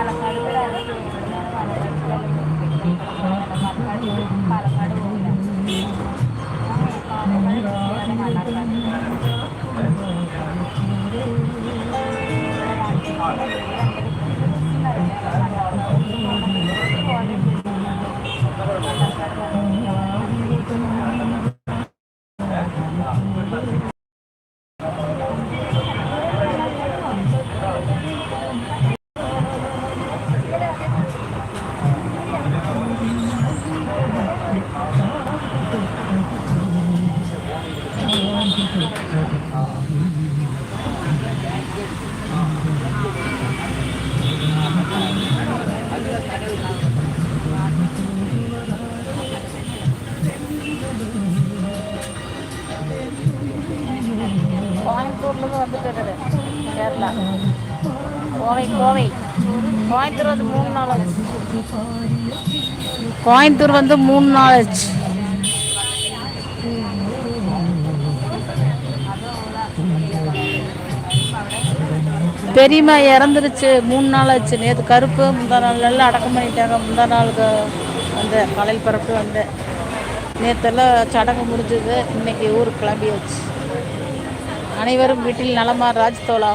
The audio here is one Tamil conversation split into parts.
Guadalajara. கோயம்புத்தூர்லேருந்து வந்துட்டு கேரளா. கோவை கோவை. கோயம்புத்தூர் வந்து மூணு நாள் ஆச்சு. கோயம்புத்தூர் வந்து மூணு நாள் ஆச்சு. பெரியம்மா இறந்துருச்சு. மூணு நாள் ஆச்சு. நேற்று கருப்பு முந்தா நாள் அடக்கம் பண்ணிட்டாங்க. முந்தா நாளுக்கு வந்தேன் காலையில் பிறப்பு வந்தேன் நேற்றெல்லாம் சடங்கு முடிஞ்சது. இன்னைக்கு ஊருக்கு கிளம்பியாச்சு. அனைவரும் வீட்டில் நலமா ராஜ் தோலா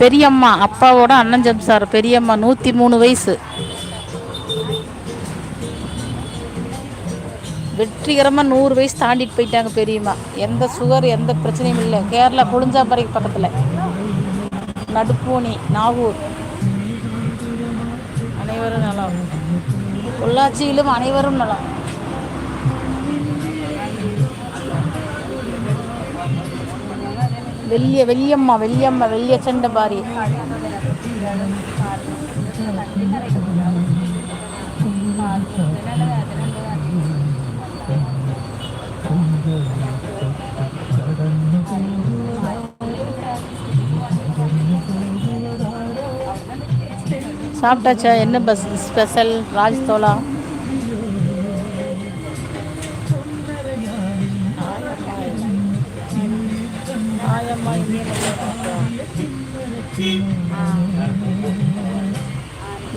பெரியம்மா அப்பாவோட அண்ணன் ஜம்சார் பெரியம்மா நூற்றி மூணு வயசு. வெற்றிகரமாக நூறு வயசு தாண்டிட்டு போயிட்டாங்க பெரியம்மா. எந்த சுகர் எந்த பிரச்சனையும் இல்லை. கேரளா புளிஞ்சாம்பறைக்கு பக்கத்தில். நடுப்பூனி நாகூர். அனைவரும் நலம். பொள்ளாச்சியிலும் அனைவரும் நலம். வெள்ளிய வெள்ளியம்மா வெள்ளியம்மா வெள்ளிய சண்டை பாரி. சாப்பிட்டாச்சா? என்ன பஸ் ஸ்பெஷல் ராஜ்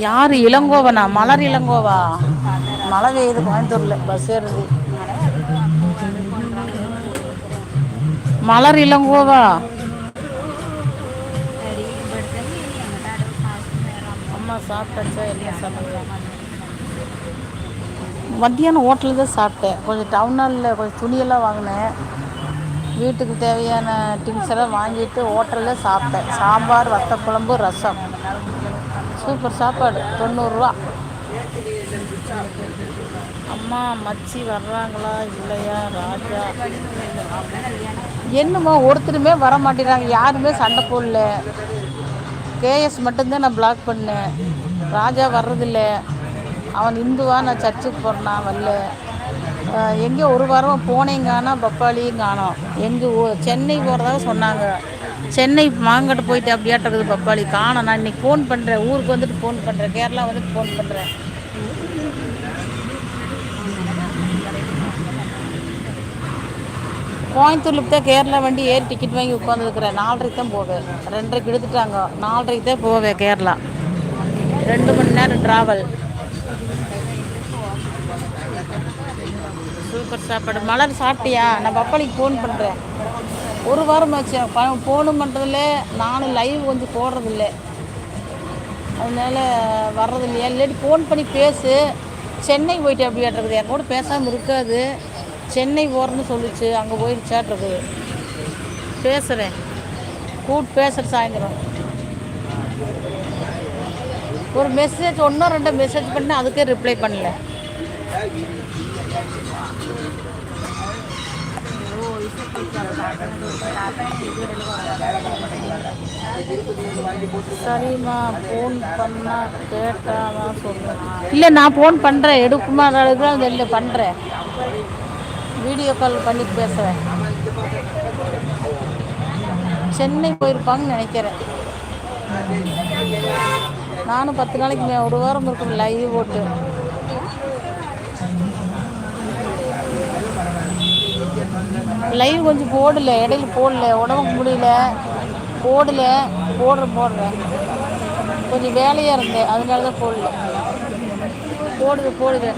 யார் இளங்கோவனா? மலர் இளங்கோவா? மழை பெய்யுது கோயம்புத்தூரில் பஸ் ஏறுது. மலர் இளங்கோவா? அம்மா சாப்பிட்டாச்சா? என்ன மத்தியானம் ஹோட்டலில் தான் சாப்பிட்டேன். கொஞ்சம் டவுன் ஹாலில் கொஞ்சம் துணியெல்லாம் வாங்கினேன். வீட்டுக்கு தேவையான திங்ஸ் எல்லாம் வாங்கிட்டு ஹோட்டலில் சாப்பிட்டேன். சாம்பார் வத்தக்குழம்பு ரசம். சூப்பர் சாப்பாடு தொண்ணூறுரூவா. அம்மா மச்சி வர்றாங்களா இல்லையா ராஜா? என்னமோ ஒருத்தருமே வர மாட்டேங்கிறாங்க யாருமே சண்டை போடல. கேஎஸ் மட்டும்தான் நான் பிளாக் பண்ணேன். ராஜா வர்றதில்ல. அவன் இந்துவா நான் சர்ச்சுக்கு போகிறேன்னா வரல. எங்கே ஒரு வாரம் போனேங்கானா பப்பாளியும் காணோம். எங்கே சென்னை போகிறதாக சொன்னாங்க. சென்னை மாங்கட்டு போயிட்டு அப்படியாட்டுறது பப்பாளி. காணோம். நான் இன்னைக்கு ஃபோன் பண்ணுறேன் ஊருக்கு வந்துட்டு ஃபோன் பண்ணுறேன் கேரளா வந்துட்டு ஃபோன் பண்ணுறேன் கோயம்புத்தூர்ல தான் கேரளா வண்டி ஏறி டிக்கெட் வாங்கி உட்காந்துருக்குறேன் நாலரைக்கு தான் போவேன். ரெண்டரைக்கு எடுத்துட்டாங்க. நாலரைக்கு தான் போவேன் கேரளா. ரெண்டு மணி நேரம் ட்ராவல் சூப்பர் சாப்பாடு. மலர் சாப்பிட்டியா? நான் பப்பாளிக்கு ஃபோன் பண்ணுறேன் ஒரு வாரம் ஆச்சு. ஃபோனும் பண்ணுறதில்ல நானும் லைவ் கொஞ்சம் போடுறதில்ல. அதனால வர்றது இல்லையா இல்லாட்டி ஃபோன் பண்ணி பேசு. சென்னை போயிட்டு அப்படியாட்டிருக்குது என் கூட பேசாமல் இருக்காது. சென்னை போகிறேன்னு சொல்லிச்சு. அங்கே போயிடுச்சாட்டுருக்கு பேசுகிறேன் கூப்பிட்டு பேசுகிற சாயந்தரம். ஒரு மெசேஜ் ஒன்றோ ரெண்டோ மெசேஜ் பண்ணேன் அதுக்கே ரிப்ளை பண்ணல. சரிம்மா ஃபோன் பண்ணா கேட்டாதான் சொல்கிறேன் இல்லை நான் ஃபோன் பண்ணுறேன் எடுக்குமா அளவுக்கு இல்லை பண்ணுறேன் வீடியோ கால் பண்ணி பேசுகிறேன் சென்னை போயிருப்பாங்கன்னு நினைக்கிறேன். நானும் பத்து நாளைக்கு மே ஒரு வாரம் இருக்கும் லைவ் போட்டு. லைவ் கொஞ்சம் போடல இடையில போடல உடம்புக்கு முடியல. போடல போடுறேன் போடுறேன். கொஞ்சம் வேலையாக இருந்தேன் அதனால தான் போடல. போடுது போடுது.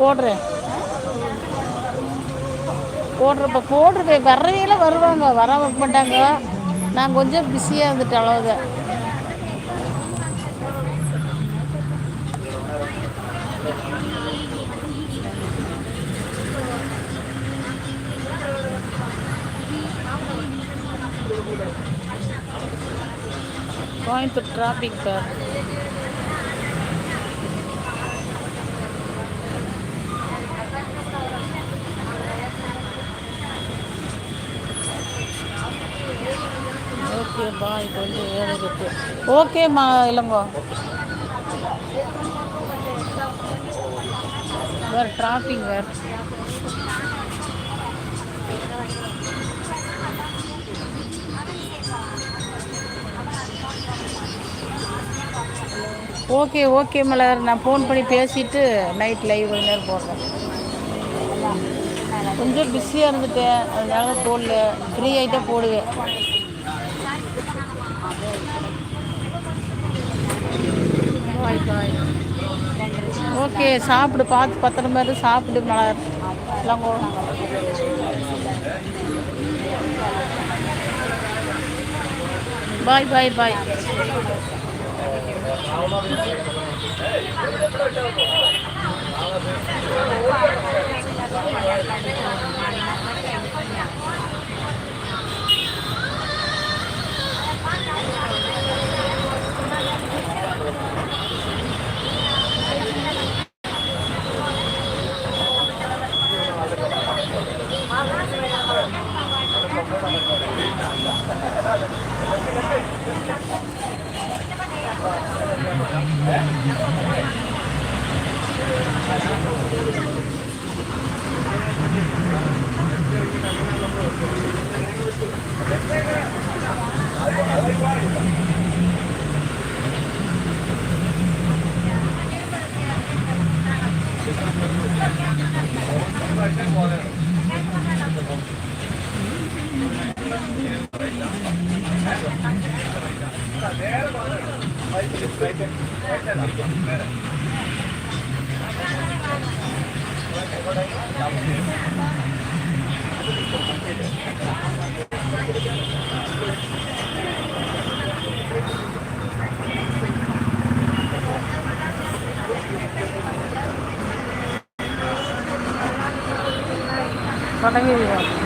போடுறேன். போடுறப்ப போடுறேன் வர்றவையெல்லாம் வருவாங்க வர வைக்க மாட்டாங்க. நான் கொஞ்சம் பிஸியாக இருந்துட்டேன் அவ்வளோதான் கோயம்புத்தூர் டிராஃபிக் சார் ஓகேப்பா இப்போ வந்து ஏழு இருக்கு. ஓகேம்மா இல்லைங்கோ வேறு டிராஃபிக் வேறு. Okay okay Malar. நான் ஃபோன் பண்ணி பேசிவிட்டு நைட் லைவ் கொஞ்ச நேரம் போடுறேன். கொஞ்சம் பிஸியாக இருந்துட்டேன். அதனால போடல. ஃப்ரீ ஆகிட்டே போடுவேன். பாய் ஓகே சாப்பிடு. பார்த்து பத்திர மாதிரி சாப்பிடு மலர். எல்லாம் பாய் பாய் பாய் Thank you. பாய் தொடங்கிடுவோம்